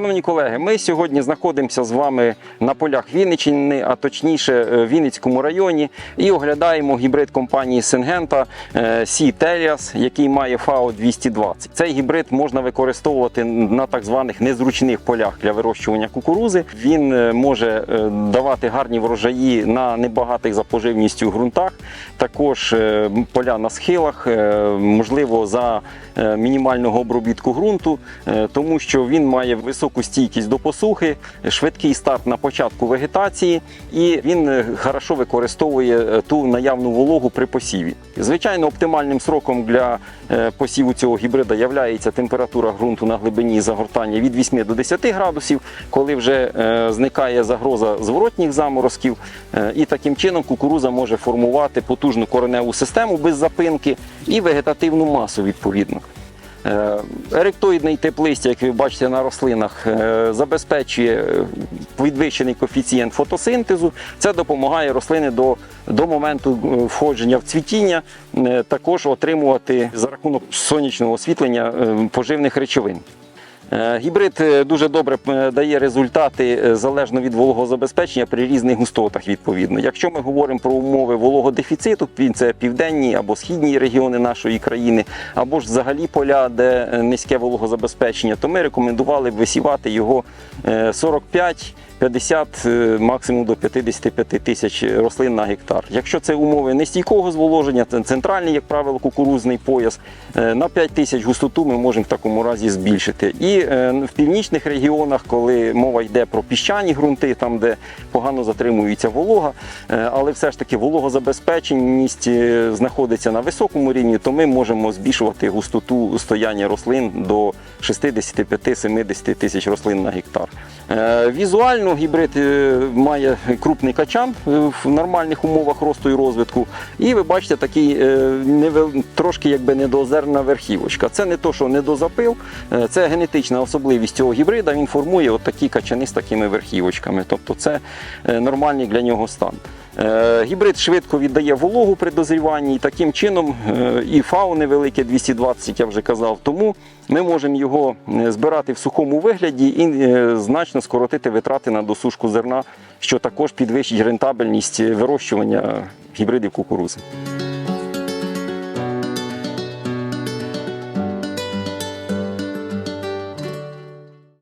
Шановні колеги, ми сьогодні знаходимося з вами на полях Вінниччини, а точніше е, в Вінницькому районі, і оглядаємо гібрид компанії Сингента Сі Теліас, який має ФАО 220. Цей гібрид можна використовувати на так званих незручних полях для вирощування кукурузи. Він е, може е, давати гарні врожаї на небагатих за поживністю ґрунтах, також поля на схилах, можливо, за мінімального обробітку ґрунту, тому що він має високу стійкість до посухи, швидкий старт на початку вегетації, і він е, хорошо використовує е, ту наявну вологу при посіві. Звичайно, оптимальним сроком для е, посіву цього гібрида є температура ґрунту на глибині загортання від 8 до 10 градусів, коли вже зникає загроза зворотніх заморозків, і таким чином кукуруза може формувати потужну кореневу систему без запинки і вегетативну масу відповідно. Е, Еректоїдний тип листя, як ви бачите на рослинах, е, забезпечує е, підвищений коефіцієнт фотосинтезу. Це допомагає рослини до, до моменту входження в цвітіння також отримувати за рахунок сонячного освітлення поживних речовин. Е, Гібрид е, дуже добре е, дає результати залежно від вологозабезпечення при різних густотах. Відповідно, якщо ми говоримо про умови вологодефіциту, це південні або східні регіони нашої країни, або ж взагалі поля, де низьке вологозабезпечення, то ми рекомендували б висівати його е, 45 50, е, максимум до 55 тисяч рослин на гектар. Якщо це умови нестійкого зволоження, це центральний, як правило, кукурузний пояс, е, на 5 тисяч густоту ми можемо в такому разі збільшити. І е, в північних регіонах, коли мова йде про піщані ґрунти, там де погано затримується волога, але все ж таки вологозабезпеченість знаходиться на високому рівні, то ми можемо збільшувати густоту стояння рослин до 65-70 тисяч рослин на гектар. Е, Візуально гібрид е, має крупний качан е, в нормальних умовах росту і розвитку. І ви бачите такий трошки якби недозерна верхівочка. Це не то, що недозапил, це генетична особливість цього гібрида. Він формує от такі качани з такими верхівочками. Тобто це нормальний для нього стан. Е, Гібрид швидко віддає вологу при дозріванні, і таким чином е, і фау невелике 220, я вже казав. Тому ми можемо його е, збирати в сухому вигляді і значно скоротити витрати на досушку зерна, що також підвищить рентабельність вирощування гібридів кукурузи.